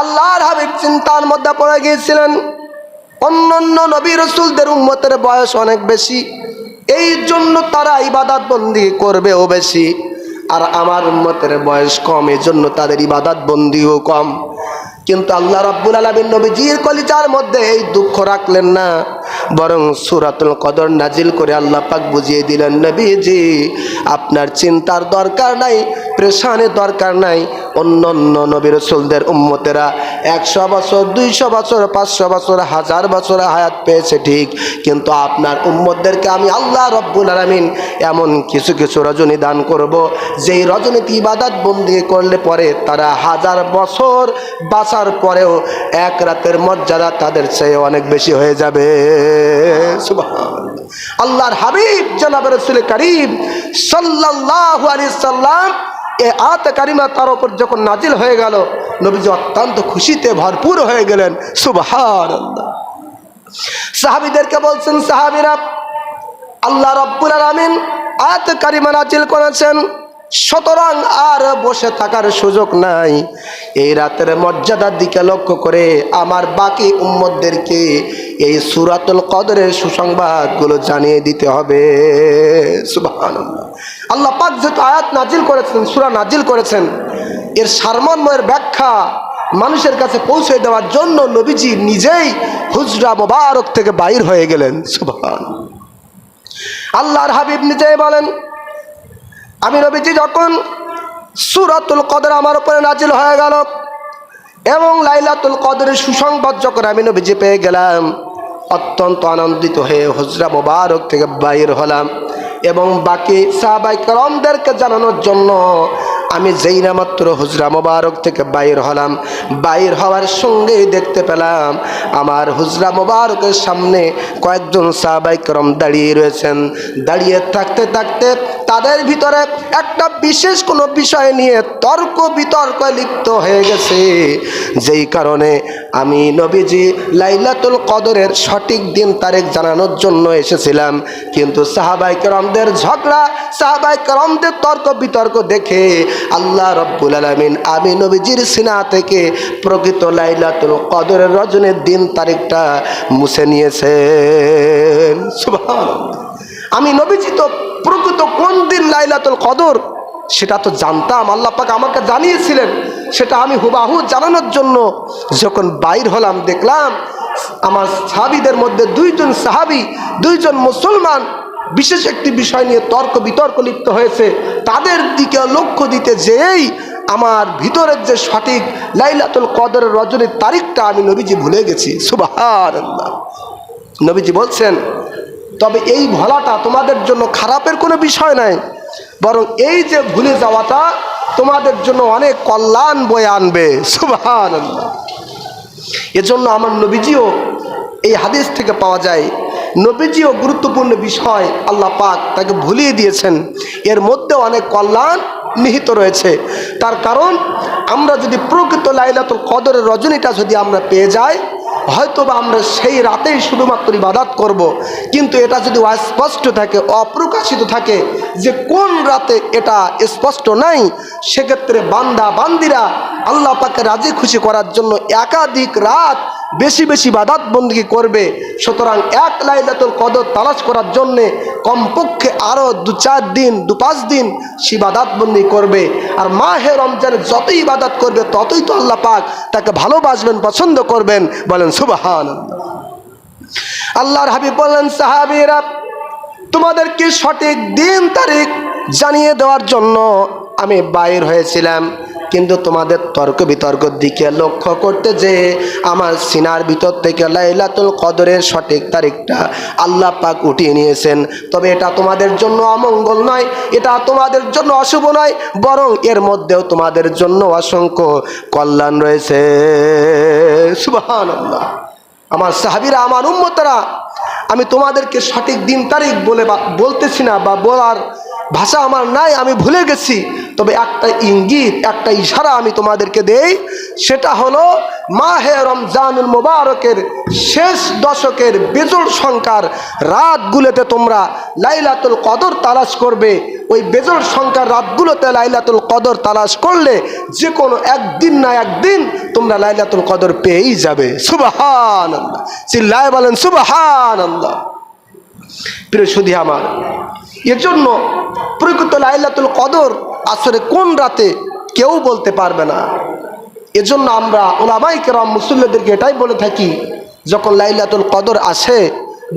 আল্লাহর হাবিব চিন্তার মধ্যে পড়ে গিয়েছিলেন। অন্যান্য নবী রসুলদের উম্মতের বয়স অনেক বেশি। এই জন্য তারা ইবাদত বন্দি করবেও বেশি। আর আমার উম্মতের বয়স কম, এই জন্য তাদের ইবাদত বন্দিও কম। কিন্তু আল্লাহ রাব্বুল আলমিন নবীজির কলিজার মধ্যে এই দুঃখ রাখলেন না। বরং সুরাতুল কদর নাজিল করে আল্লাহ পাক বুঝিয়ে দিলেন, নবীজি, আপনার চিন্তার দরকার নাই, প্রেশানের দরকার নাই অন্য অন্য নবী রসুলদের উম্মতেরা একশো বছর, দুইশো বছর, পাঁচশো বছর, হাজার বছর হায়াত পেয়েছে ঠিক কিন্তু আপনার উম্মতদেরকে আমি আল্লাহ রব্বুল আলমিন এমন কিছু কিছু রজনী দান করব, যেই রজনীতি ইবাদত বন্দি করলে পরে তারা হাজার বছর বাঁচার পরেও এক রাতের মর্যাদা তাদের চেয়ে অনেক বেশি হয়ে যাবে। আল্লাহর হাবিব জনাব রসুল করিম সাল্লাল্লাহু আলাইহি সাল্লাম এ আত কারিমা তার উপর যখন নাজিল হয়ে গেল, নবীজি অত্যন্ত খুশিতে ভরপুর হয়ে গেলেন। সুবহান সাহাবিদেরকে বলছেন, সাহাবিরা, আল্লাহ রব্বুল আলমিন আত কারিমা নাজিল করেছেন। সুতরাং আর বসে থাকার সুযোগ নাই। এই রাতের মর্যাদার দিকে লক্ষ্য করে আমার বাকি উম্মতদেরকে এই সুরাতুল কদরের সুসংবাদগুলো জানিয়ে দিতে হবে। আল্লাহ পাক যেহেতু আয়াত নাজিল করেছেন, সুরা নাজিল করেছেন, এর সারমর্মের ব্যাখ্যা মানুষের কাছে পৌঁছে দেওয়ার জন্য নবীজি নিজেই হুজরা মোবারক থেকে বাইর হয়ে গেলেন। সুবহান আল্লাহর হাবিব নিজেই বলেন আমি নবীজি যখন সুরাতুল কদর আমার উপরে নাজিল হয়ে গেল এবং লাইলাতুল কদরের সুসংবাদ যখন আমি নবীজি পেয়ে গেলাম, অত্যন্ত আনন্দিত হয়ে হজরা মোবারক থেকে বাইর হলাম এবং বাকি সাহাবাই করমদেরকে জানানোর জন্য আমি যেই না মাত্র হুজরা মোবারক থেকে বাইর হলাম, বাইর হওয়ার সঙ্গেই দেখতে পেলাম আমার হুজরা মোবারকের সামনে কয়েকজন সাহাবাই করম দাঁড়িয়ে রয়েছেন। দাঁড়িয়ে থাকতে থাকতে তাদের ভিতরে একটা বিশেষ কোনো বিষয় নিয়ে তর্ক বিতর্ক লিপ্ত হয়ে গেছে। যেই কারণে আমি নবীজি লাইলাতুল কদরের সঠিক দিন তারিখ জানানোর জন্য এসেছিলাম। কিন্তু সাহাবাই করমদের ঝগড়া, সাহাবাই করমদের তর্ক বিতর্ক দেখে আল্লাহ রব্বুল আলমিন, আমি নবীজির সিনা থেকে প্রকৃত লাইলাতুল কদরের রজনের দিন তারিখটা মুছে নিয়েছেন। আমি নবীজি তো প্রকৃত কোন দিন লাইলাতুল কদর? সেটা তো জানতাম, আল্লাহ পাক আমাকে জানিয়েছিলেন। সেটা আমি হুবাহু জানানোর জন্য যখন বাইর হলাম, দেখলাম আমার সাহাবিদের মধ্যে দুইজন সাহাবি, দুইজন মুসলমান বিশেষ একটি বিষয় নিয়ে তর্ক বিতর্ক লিপ্ত হয়েছে। তাদের দিকে লক্ষ্য দিতে যেই আমার ভিতরের যে সঠিক লাইলাতুল কদরের রজনীর তারিখটা আমি নবীজি ভুলে গেছি। সুবাহ নবীজি বলছেন, তবে এই ভোলাটা তোমাদের জন্য খারাপের কোনো বিষয় নাই। বরং এই যে ভুলে যাওয়াটা তোমাদের জন্য অনেক কল্যাণ বয়ে আনবে। সুবাহান এজন্য আমার নবীজিও এই হাদিস থেকে পাওয়া যায় নবীজিও গুরুত্বপূর্ণ বিষয় আল্লাহ পাক তাকে ভুলিয়ে দিয়েছেন এর মধ্যে অনেক কল্যাণ নিহিত রয়েছে তার কারণ, আমরা যদি প্রকৃত লাইলাতুল কদরের রজনীটা যদি আমরা পেয়ে যাই হয়তো বা আমরা সেই রাতেই শুধুমাত্র ইবাদাত করব। কিন্তু এটা যদি অস্পষ্ট থাকে, অপ্রকাশিত থাকে যে কোন রাতে এটা স্পষ্ট নাই, সেক্ষেত্রে বান্দা বান্দিরা আল্লাহ পাকে রাজি খুশি করার জন্য একাধিক রাত বেশি বেশি বাদাত বন্দি করবে। সুতরাং এক লাইলাতুল কদর তালাশ করার জন্যে কমপক্ষে আরও দু চার দিন, দু পাঁচ দিন সে বাদাত বন্দি করবে। আর মাহে রমজানে যতই ইবাদাত করবে, ততই তো আল্লাহ পাক তাকে ভালোবাসবেন, পছন্দ করবেন। বলেন সুবাহান আল্লাহর হাবিব বললেন সাহাবিরা, তোমাদেরকে সঠিক দিন তারিখ জানিয়ে দেওয়ার জন্য আমি বাইর হয়েছিলাম। কিন্তু তোমাদের তর্ক বিতর্কের দিকে লক্ষ্য করতে যে আমার সিনার ভিতর থেকে লাইলাতুল কদরের সঠিক তারিখটা আল্লাহ পাক উঠিয়ে নিয়েছেন। তবে এটা তোমাদের জন্য অমঙ্গল নয়, এটা তোমাদের জন্য অশুভ নয়, বরং এর মধ্যেও তোমাদের জন্য অসংখ্য কল্যাণ রয়েছে। সুবাহান আমার সাহাবিরা, আমার উম্মতরা, আমি তোমাদেরকে সঠিক দিন তারিখ বলে বলতেছি না বা বলার ভাষা আমার নাই, আমি ভুলে গেছি। তবে একটা ইঙ্গিত, একটা ইশারা আমি তোমাদেরকে দেই। সেটা হলো, মাহে রমজানুল মোবারকের শেষ দশকের বেজোড় সংখ্যার রাতগুলোতে তোমরা লাইলাতুল কদর তালাশ করবে। ওই বেজোড় সংখ্যার রাতগুলোতে লাইলাতুল কদর তালাশ করলে যে কোনো একদিন না একদিন তোমরা লাইলাতুল কদর পেয়েই যাবে। সুবাহান আল্লাহ চিল্লায় বলেন সুবাহান আল্লাহ প্রিয় সুধি আমার এর জন্য প্রকৃত লাইলাতুল কদর আসরে কোন রাতে কেউ বলতে পারবে না। এজন্য আমরা ওলামাই কেরাম মুসল্লিদেরকে এটাই বলে থাকি, যখন লাইলাতুল কদর আসে,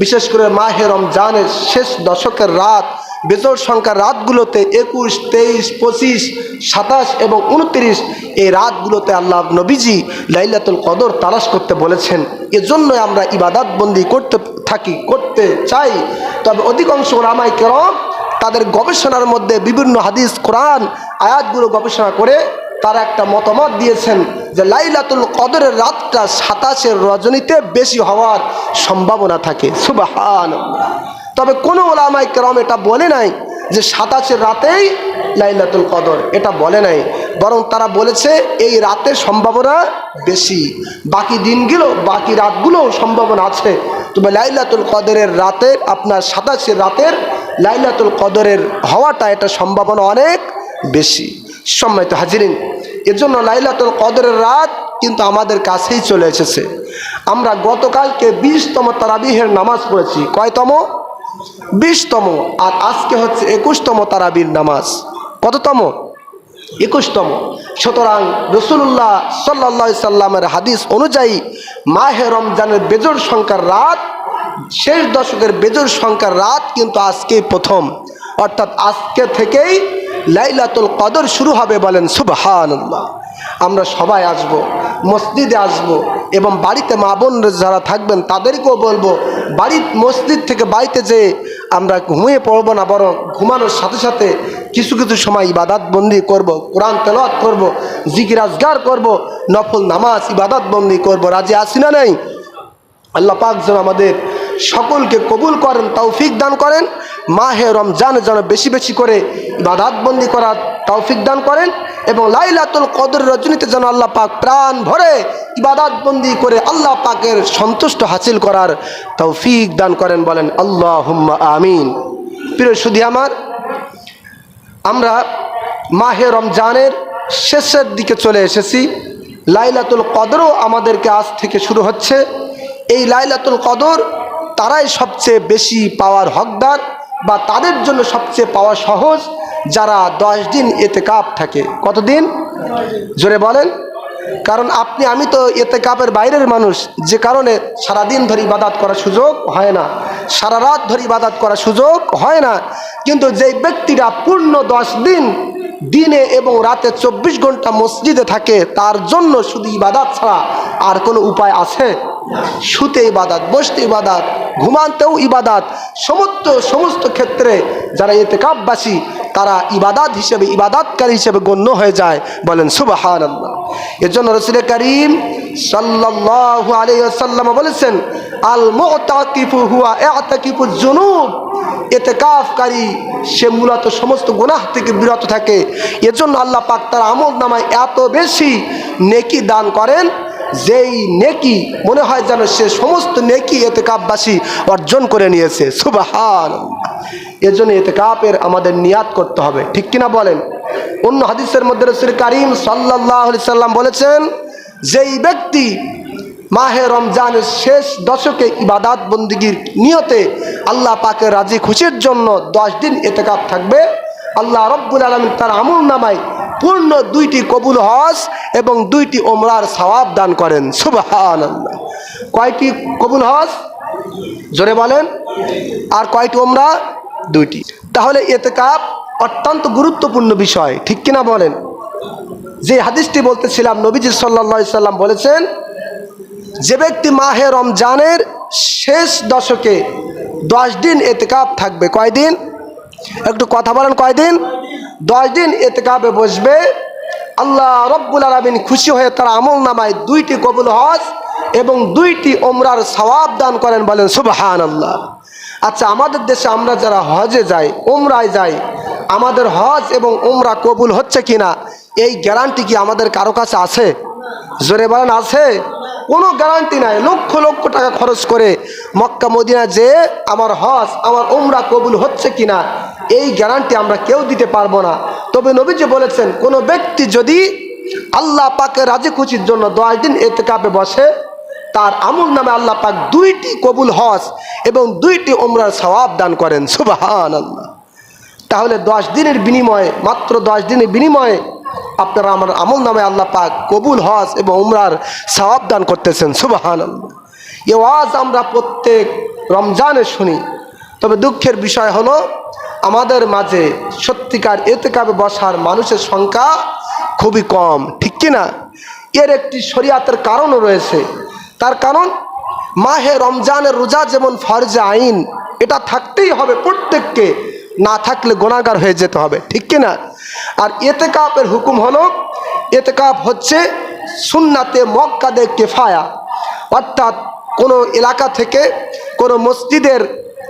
বিশেষ করে মাহে রমজানের শেষ দশকের রাত বেজর সংখ্যার রাতগুলোতে একুশ, তেইশ, পঁচিশ, সাতাশ এবং উনত্রিশ, এই রাতগুলোতে আল্লাহ নবীজি লাইলাতুল কদর তালাশ করতে বলেছেন। এজন্যই আমরা ইবাদাত বন্দি করতে থাকি, করতে চাই। তবে অধিকাংশ ওলামাই কেরম তাদের গবেষণার মধ্যে বিভিন্ন হাদিস, কোরআন আয়াতগুলো গবেষণা করে তারা একটা মতামত দিয়েছেন যে লাইলাতুল কদরের রাতটা সাতাশের রজনীতে বেশি হওয়ার সম্ভাবনা থাকে। সুবাহান তবে কোনো ওলামাই কেরম এটা বলে নাই যে সাতাশের রাতেই লাইলাতুল কদর, এটা বলে নাই। বরং তারা বলেছে, এই রাতের সম্ভাবনা বেশি। বাকি দিনগুলো, বাকি রাতগুলোও সম্ভাবনা আছে। তবে লাইলাতুল কদরের রাতের আপনার সাতাশের রাতের লাইলাতুল কদরের হওয়াটা, এটা সম্ভাবনা অনেক বেশি। সম্মানিত হাজিরিন এর জন্য লাইলাতুল কদরের রাত কিন্তু আমাদের কাছেই চলে এসেছে। আমরা গতকালকে বিশতম তারাবিহের নামাজ পড়েছি। কয়তম? বিশতম। আর আজকে হচ্ছে একুশতম তারাবির নামাজ। কততম? একুশতম। সুতরাং রসুল্লাহ সাল্লা সাল্লামের হাদিস অনুযায়ী, মাহে রমজানের বেজর সংখ্যার রাত, শেষ দশকের বেজর সংখ্যার রাত কিন্তু আজকেই প্রথম। অর্থাৎ আজকে থেকেই লাইলাতুল কদর শুরু হবে বলেন সুবহান আমরা সবাই আসব, মসজিদে আসব এবং বাড়িতে মা বোন যারা থাকবেন তাদেরকেও বলব বাড়ি মসজিদ থেকে বাড়িতে যেয়ে আমরা ঘুমিয়ে পড়ব না, বরং ঘুমানোর সাথে সাথে কিছু কিছু সময় ইবাদাত বন্দি করব, কোরআন তেলাওয়াত করব, জিকির আজগার করব, নফল নামাজ ইবাদাত বন্দি করব। রাজি আসি না নাই? আল্লাহ পাক যেন আমাদের সকলকে কবুল করেন, তৌফিক দান করেন। মাহে রমজান যেন বেশি বেশি করে বাধাতবন্দি করার তৌফিক দান করেন এবং লাইলাতুল কদর রজনীতে যেন আল্লাহ পাক প্রাণ ভরে ইবাদাতবন্দি করে আল্লাহ পাকের সন্তুষ্ট হাসিল করার তৌফিক দান করেন বলেন আল্লাহ হুম্মা আমিন। প্রিয় সুধি আমার, আমরা মাহে রমজানের শেষের দিকে চলে এসেছি। লাইলাতুল কদরও আমাদেরকে আজ থেকে শুরু হচ্ছে। এই লাইলাতুল কদর তারাই সবচেয়ে বেশি পাওয়ার হকদার। বা তাদের জন্য সবচেয়ে পাওয়া সহজ, যারা দশ দিন এতে কাপ থাকে। কতদিন? জোরে বলেন। কারণ আপনি, আমি তো এতে কাপের বাইরের মানুষ, যে কারণে সারাদিন ধরে ইবাদাত করার সুযোগ হয় না। সারা রাত ধরে ইবাদাত করার সুযোগ হয় না। কিন্তু যেই ব্যক্তিরা পূর্ণ দশ দিন, দিনে এবং রাতে চব্বিশ ঘণ্টা মসজিদে থাকে, তার জন্য শুধু ইবাদাত ছাড়া আর কোনো উপায় আছে? শুতে ইবাদাত, বসতে ইবাদাত ঘুমানতেও ইবাদাত। সমস্ত সমস্ত ক্ষেত্রে যারা এতে কাপবাসী তারা ইবাদাত হিসেবে, ইবাদাতকারী হিসেবে গণ্য হয়ে যায় বলেন সুবাহান আল্লাহ এর জন্য রসুল করিম সাল্লাহ আলিয়াল্লাম বলেছেন আল মোতাকিফু হুয়া এতাকিফু জুনুব এতে কাফকারী সে মূলত সমস্ত গুনাহ থেকে বিরত থাকে। এজন্য আল্লাহ পাক তার আমল নামায় এত বেশি নেকি দান করেন যেই নেকি মনে হয় যেন সে সমস্ত নেকি এতে কাপবাসী অর্জন করে নিয়েছে। সুবাহান এজন্য এতে কাপের আমাদের নিয়াত করতে হবে। ঠিক কিনা বলেন? অন্য হাদিসের মধ্যে রসুল করিম সাল্লাহ সাল্লাম বলেছেন, যেই ব্যক্তি মাহে রমজানের শেষ দশকে ইবাদাত বন্দিগির নিয়তে আল্লাহ পাকে রাজি খুশির জন্য দশ দিন এতেকাপ থাকবে, আল্লাহ রব্বুল আলমিন তার আমুল নামায় পূর্ণ দুইটি কবুল হজ এবং দুইটি ওমরার সওয়াব দান করেন। আল্লাহ কয়টি কবুল হজ? জোরে বলেন। আর কয়টি ওমরা দুইটি। তাহলে এতেকাপ অত্যন্ত গুরুত্বপূর্ণ বিষয়, ঠিক কিনা বলেন? যে হাদিসটি বলতেছিলাম, নবীজি সাল্লা সাল্লাম বলেছেন, যে ব্যক্তি মাহে রমজানের শেষ দশকে দশ দিন এতেকাপ থাকবে। কয়দিন? একটু কথা বলেন, কয়দিন? দশ দিন এতেকাপে বসবে। আল্লাহ রব্বুল আলমিন খুশি হয়ে তার আমল নামায় দুইটি কবুল হজ এবং দুইটি ওমরার সওয়াব দান করেন বলেন সুবহান আল্লাহ আচ্ছা আমাদের দেশে আমরা যারা হজে যাই ওমরায় যাই, আমাদের হজ এবং ওমরা কবুল হচ্ছে কিনা, এই গ্যারান্টি কি আমাদের কারও কাছে আছে? জোরে বলেন, আছে? কোনো গ্যারান্টি নাই। লক্ষ লক্ষ টাকা খরচ করে মক্কা, মদিনা যে আমার হজ, আমার উমরা কবুল হচ্ছে কিনা, এই গ্যারান্টি আমরা কেউ দিতে পারব না। তবে নবীজি বলেছেন, কোনো ব্যক্তি যদি আল্লাহ পাকে রাজি খুশির জন্য দশ দিন এতে কাপে বসে, তার আমল নামে আল্লাহ পাক দুইটি কবুল হজ এবং দুইটি উমরার সওয়াব দান করেন। সুবাহান আল্লাহ তাহলে দশ দিনের বিনিময়ে, মাত্র দশ দিনের বিনিময়ে আপনারা আমার আমল নামে আল্লাহ পাক কবুল, হজ এবং উমরার সওয়াব দান করতেছেন সুবাহান এ ওয়াজ আমরা প্রত্যেক রমজানে শুনি। তবে দুঃখের বিষয় হলো, আমাদের মাঝে সত্যিকার এতে কাবে বসার মানুষের সংখ্যা খুবই কম, ঠিক কি না? এর একটি শরিয়াতের কারণও রয়েছে। তার কারণ, মাহে রমজানের রোজা যেমন ফরজে আইন, এটা থাকতেই হবে প্রত্যেককে, না থাকলে গোনাগার হয়ে যেতে হবে, ঠিক কি না? আর এতে কাপের হুকুম হলো এতে কাপ হচ্ছে সুন্নাতে মক্কাদে কেফায়া। অর্থাৎ কোনো এলাকা থেকে, কোনো মসজিদের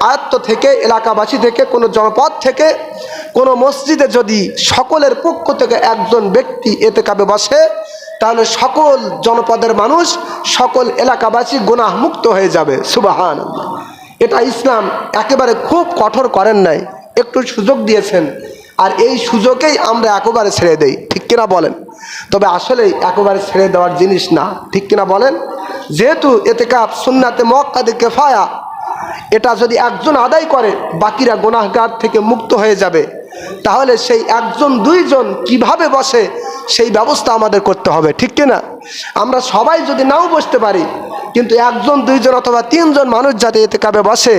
আয়ত্ত থেকে, এলাকাবাসী থেকে, কোনো জনপদ থেকে, কোনো মসজিদে যদি সকলের পক্ষ থেকে একজন ব্যক্তি এতে কাবে বসে, তাহলে সকল জনপদের মানুষ, সকল এলাকাবাসী গুনাহ মুক্ত হয়ে যাবে। সুবাহান এটা ইসলাম একেবারে খুব কঠোর করেন নাই। একটু সুযোগ দিয়েছেন। আর এই সুযোগেই আমরা একেবারে ছেড়ে দেই, ঠিক কিনা বলেন? তবে আসলে একেবারে ছেড়ে দেওয়ার জিনিস না, ঠিক কিনা বলেন? যেহেতু এতে কাপ সুন্নাতে মক্কাদে কেফায়া, এটা যদি একজন আদায় করে, বাকিরা গোনাহগার থেকে মুক্ত হয়ে যাবে। তাহলে সেই একজন, দুইজন কীভাবে বসে, সেই ব্যবস্থা আমাদের করতে হবে, ঠিক কিনা? আমরা সবাই যদি নাও বসতে পারি, কিন্তু একজন, দুইজন অথবা তিনজন মানুষ যাতে এতে কাবে বসে,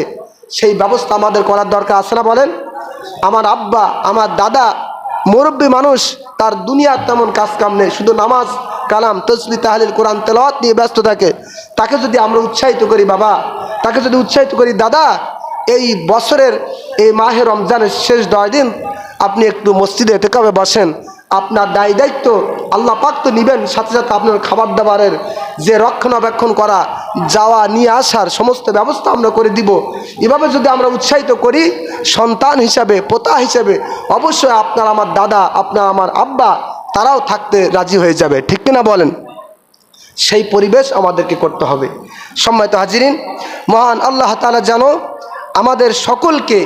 সেই ব্যবস্থা আমাদের করার দরকার আছে না বলেন? আমার আব্বা, আমার দাদা, মুরব্বী মানুষ, তার দুনিয়ার তেমন কাজ কাম নেই। শুধু নামাজ, কালাম, তসবি, তাহলিল, কোরআন, তেলাওয়াত নিয়ে ব্যস্ত থাকে। তাকে যদি আমরা উৎসাহিত করি, বাবা, তাকে যদি উৎসাহিত করি, দাদা, এই বছরের, এই মাহে রমজানের শেষ দশ দিন আপনি একটু মসজিদে এতেকাবে বসেন। আপনার দায় দায়িত্ব আল্লাহ পাক তো নিবেন, সাথে সাথে আপনার খাবার দাবারের যে রক্ষণাবেক্ষণ করা, যাওয়া, নিয়ে আসার সমস্ত ব্যবস্থা আমরা করে দিব। এভাবে যদি আমরা উৎসাহিত করি, সন্তান হিসাবে, পোতা হিসাবে, অবশ্যই আপনার আমার দাদা, আপনার আমার আব্বা, তারাও থাকতে রাজি হয়ে যাবে। ঠিক কিনা বলেন? সেই পরিবেশ আমাদেরকে করতে হবে। সম্মানিত হাজিরিন, মহান আল্লাহ তালা জানো আমাদের সকলকে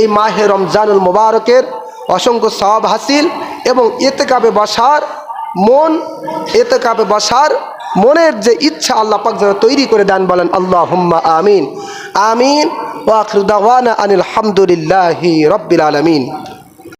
এই মাহে রমজানুল মোবারকের অসংখ্য সওয়াব হাসিল এবং এতে কাপে বাসার মন, এতে কাপে বাসার মনের যে ইচ্ছা আল্লাহ পাক যেন তৈরি করে দেন বলেন আল্লাহ হুম্মা আমিন। আমিন ওয়াখরুদাওয়ানা আনিল হামদুলিল্লাহি রব্বিল আলমিন।